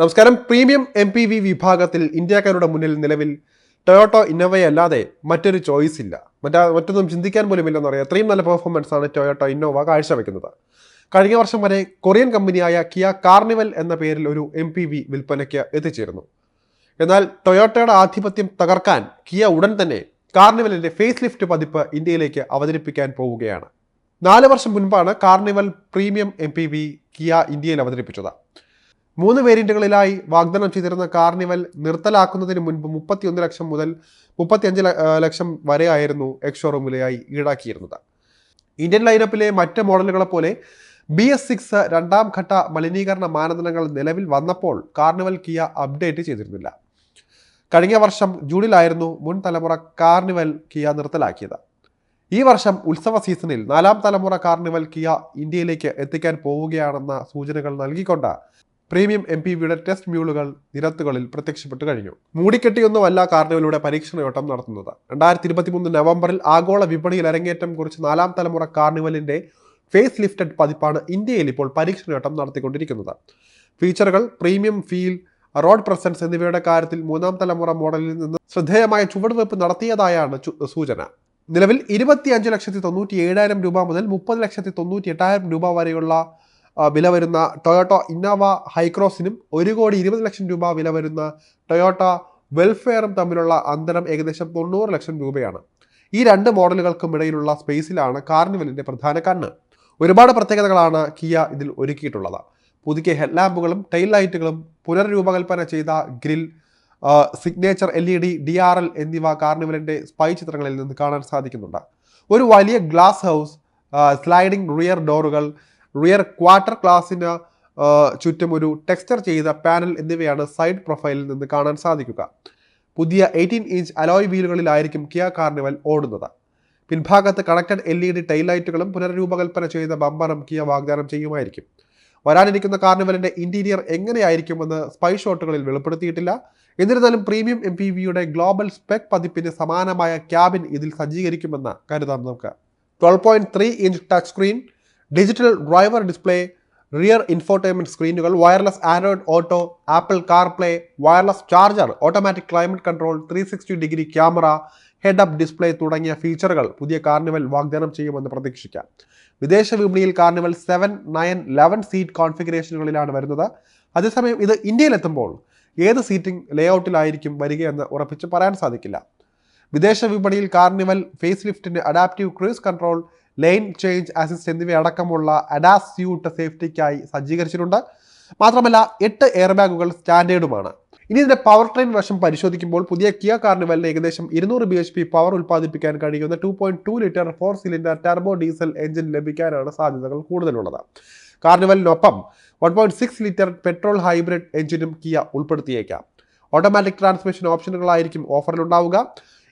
നമസ്കാരം. Premium M P V വിഭാഗത്തിൽ ഇന്ത്യക്കാരുടെ മുന്നിൽ നിലവിൽ ടൊയോട്ടോ ഇന്നോവയല്ലാതെ മറ്റൊരു ചോയ്സ് ഇല്ല. മറ്റാ മറ്റൊന്നും ചിന്തിക്കാൻ പോലും ഇല്ലെന്ന് പറയാം. അത്രയും നല്ല പെർഫോമൻസ് ആണ് ടൊയോട്ടോ ഇന്നോവ കാഴ്ചവെക്കുന്നത്. കഴിഞ്ഞ വർഷം വരെ കൊറിയൻ കമ്പനിയായ കിയ കാർണിവൽ എന്ന പേരിൽ ഒരു എം പി വി വിൽപ്പനയ്ക്ക് എത്തിച്ചേർന്നു എന്നാൽ ടൊയോട്ടയുടെ ആധിപത്യം തകർക്കാൻ കിയ ഉടൻ തന്നെ കാർണിവലിന്റെ ഫേസ് ലിഫ്റ്റ് പതിപ്പ് ഇന്ത്യയിലേക്ക് അവതരിപ്പിക്കാൻ പോവുകയാണ്. നാല് വർഷം മുൻപാണ് Carnival premium M P V Kia ഇന്ത്യയിൽ അവതരിപ്പിച്ചത്. മൂന്ന് വേരിയന്റുകളിലായി വാഗ്ദാനം ചെയ്തിരുന്ന കാർണിവൽ നിർത്തലാക്കുന്നതിന് മുൻപ് മുപ്പത്തിയൊന്ന് ലക്ഷം മുതൽ മുപ്പത്തിയഞ്ച് ലക്ഷം വരെയായിരുന്നു എക്സ് ഷോറൂമിലായി ഈടാക്കിയിരുന്നത്. ഇന്ത്യൻ ലൈനപ്പിലെ മറ്റ് മോഡലുകളെ പോലെ ബി എസ് സിക്സ് രണ്ടാം ഘട്ട മലിനീകരണ മാനദണ്ഡങ്ങൾ നിലവിൽ വന്നപ്പോൾ കാർണിവൽ കിയ അപ്ഡേറ്റ് ചെയ്തിരുന്നില്ല. കഴിഞ്ഞ വർഷം ജൂണിലായിരുന്നു മുൻ തലമുറ കാർണിവൽ കിയ നിർത്തലാക്കിയത്. ഈ വർഷം ഉത്സവ സീസണിൽ നാലാം തലമുറ കാർണിവൽ കിയ ഇന്ത്യയിലേക്ക് എത്തിക്കാൻ പോവുകയാണെന്ന സൂചനകൾ നൽകിക്കൊണ്ട് പ്രീമിയം എം പി വിയുടെ ടെസ്റ്റ് മ്യൂളുകൾ നിരത്തുകളിൽ പ്രത്യക്ഷപ്പെട്ടു കഴിഞ്ഞു. മൂടിക്കെട്ടിയൊന്നുമല്ല കാർണിവലിലൂടെ പരീക്ഷണയോട്ടം നടത്തുന്നത്. രണ്ടായിരത്തി ഇരുപത്തിമൂന്ന് നവംബറിൽ ആഗോള വിപണിയിൽ അരങ്ങേറ്റം കുറിച്ച് നാലാം തലമുറ കാർണിവലിന്റെ ഫേസ് ലിഫ്റ്റഡ് പതിപ്പാണ് ഇന്ത്യയിൽ ഇപ്പോൾ പരീക്ഷണയോട്ടം നടത്തിക്കൊണ്ടിരിക്കുന്നത്. ഫീച്ചറുകൾ പ്രീമിയം ഫീൽ റോഡ് പ്രസൻസ് എന്നിവയുടെ കാര്യത്തിൽ മൂന്നാം തലമുറ മോഡലിൽ നിന്ന് ശ്രദ്ധേയമായ ചുവടുവയ്പ് നടത്തിയതായാണ് സൂചന. നിലവിൽ ഇരുപത്തിയഞ്ച് ലക്ഷത്തി തൊണ്ണൂറ്റി ഏഴായിരം രൂപ മുതൽ മുപ്പത് ലക്ഷത്തി തൊണ്ണൂറ്റി എട്ടായിരം രൂപ വരെയുള്ള വില വരുന്ന ടൊയോട്ടോ ഇന്നോവ ഹൈക്രോസിനും ഒരു കോടി ഇരുപത് ലക്ഷം രൂപ വില വരുന്ന ടൊയോട്ട വെൽഫെയറും തമ്മിലുള്ള അന്തരം ഏകദേശം തൊണ്ണൂറ് ലക്ഷം രൂപയാണ്. ഈ രണ്ട് മോഡലുകൾക്കും ഇടയിലുള്ള സ്പേസിലാണ് കാർണിവലിന്റെ പ്രധാന കണ്ണ്. ഒരുപാട് പ്രത്യേകതകളാണ് കിയ ഇതിൽ ഒരുക്കിയിട്ടുള്ളത്. പുതുക്കിയ ഹെഡ്ലാമ്പുകളും ടൈൽ ലൈറ്റുകളും പുനർരൂപകൽപ്പന ചെയ്ത grill signature L E D D R L എന്നിവ കാർണിവലിന്റെ സ്പൈ ചിത്രങ്ങളിൽ നിന്ന് കാണാൻ സാധിക്കുന്നുണ്ട്. ഒരു വലിയ ഗ്ലാസ് ഹൗസ് സ്ലൈഡിംഗ് റിയർ ഡോറുകൾ റിയർ ക്വാർട്ടർ ക്ലാസ്സിന് ചുറ്റും ഒരു ടെക്സ്ചർ ചെയ്ത പാനൽ എന്നിവയാണ് സൈഡ് പ്രൊഫൈലിൽ നിന്ന് കാണാൻ സാധിക്കുക. പുതിയ എയ്റ്റീൻ ഇഞ്ച് അലോയ് വീലുകളിലായിരിക്കും കിയ കാർണിവൽ ഓടുന്നത്. പിൻഭാഗത്ത് കണക്റ്റഡ് എൽ ഇ ഡി ടൈലൈറ്റുകളും പുനരൂപകൽപ്പന ചെയ്ത ബമ്പറും കിയ വാഗ്ദാനം ചെയ്യുമായിരിക്കും. വരാനിരിക്കുന്ന കാർണിവലിന്റെ ഇന്റീരിയർ എങ്ങനെയായിരിക്കുമെന്ന് സ്പൈ ഷോട്ടുകളിൽ വെളിപ്പെടുത്തിയിട്ടില്ല. എന്നിരുന്നാലും പ്രീമിയം എം പി വിയുടെ ഗ്ലോബൽ സ്പെക് പതിപ്പിന് സമാനമായ ക്യാബിൻ ഇതിൽ സജ്ജീകരിക്കുമെന്ന് കരുതാം നമുക്ക്. Twelve point three inch touch screen digital driver display rear infotainment സ്ക്രീനുകൾ wireless Android Auto Apple CarPlay wireless charger automatic climate control three sixty degree camera head up display തുടങ്ങിയ ഫീച്ചറുകൾ പുതിയ Carnival വാഗ്ദാനം ചെയ്യുമെന്ന് പ്രതീക്ഷിക്കാം. വിദേശ വിപണിയിൽ Carnival seven nine eleven seat കോൺഫിഗറേഷനുകളിലാണ് വരുന്നത്. അതേസമയം ഇത് ഇന്ത്യയിലെത്തുമ്പോൾ ഏത് സീറ്റിംഗ് ലേഔട്ടിലായിരിക്കും വരികയെന്ന് ഉറപ്പിച്ച് പറയാൻ സാധിക്കില്ല. വിദേശ വിപണിയിൽ Carnival face ലിഫ്റ്റിന്റെ adaptive cruise control lane change assist എന്നിവയടക്കമുള്ള ADAS suite സേഫ്റ്റിക്കായി സജ്ജീകരിച്ചിട്ടുണ്ട്. മാത്രമല്ല എട്ട് എയർ ബാഗുകൾ സ്റ്റാൻഡേർഡുമാണ് ഇനി ഇതിന്റെ പവർ ട്രെയിൻ വശം പരിശോധിക്കുമ്പോൾ പുതിയ കിയ കാർണിവലിന് ഏകദേശം ഇരുന്നൂറ് ബി എച്ച് പി പവർ ഉൽപ്പാദിപ്പിക്കാൻ കഴിയുന്ന two point two litre four cylinder turbo diesel engine ലഭിക്കാനാണ് സാധ്യതകൾ കൂടുതലുള്ളത്. കാർണിവലിനൊപ്പം one point six litre petrol hybrid എഞ്ചിനും Kia ഉൾപ്പെടുത്തിയേക്കാം. ഓട്ടോമാറ്റിക് ട്രാൻസ്മിഷൻ ഓപ്ഷനുകളായിരിക്കും ഓഫറിലുണ്ടാവുക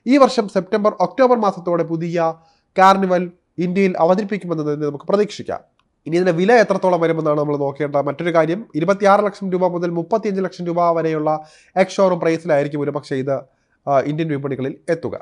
ഈ വർഷം സെപ്റ്റംബർ ഒക്ടോബർ മാസത്തോടെ പുതിയ കാർണിവൽ ഇന്ത്യയിൽ അവതരിപ്പിക്കുമെന്ന് തന്നെ നമുക്ക് പ്രതീക്ഷിക്കാം. ഇനി ഇതിന്റെ വില എത്രത്തോളം വരുമെന്നാണ് നമ്മൾ നോക്കേണ്ട മറ്റൊരു കാര്യം ഇരുപത്തിയാറ് ലക്ഷം രൂപ മുതൽ മുപ്പത്തിയഞ്ച് ലക്ഷം രൂപ വരെയുള്ള എക്സ് ഷോറൂം പ്രൈസിലായിരിക്കും ഒരുപക്ഷെ ഇത് ഇന്ത്യൻ വിപണികളിൽ എത്തുക.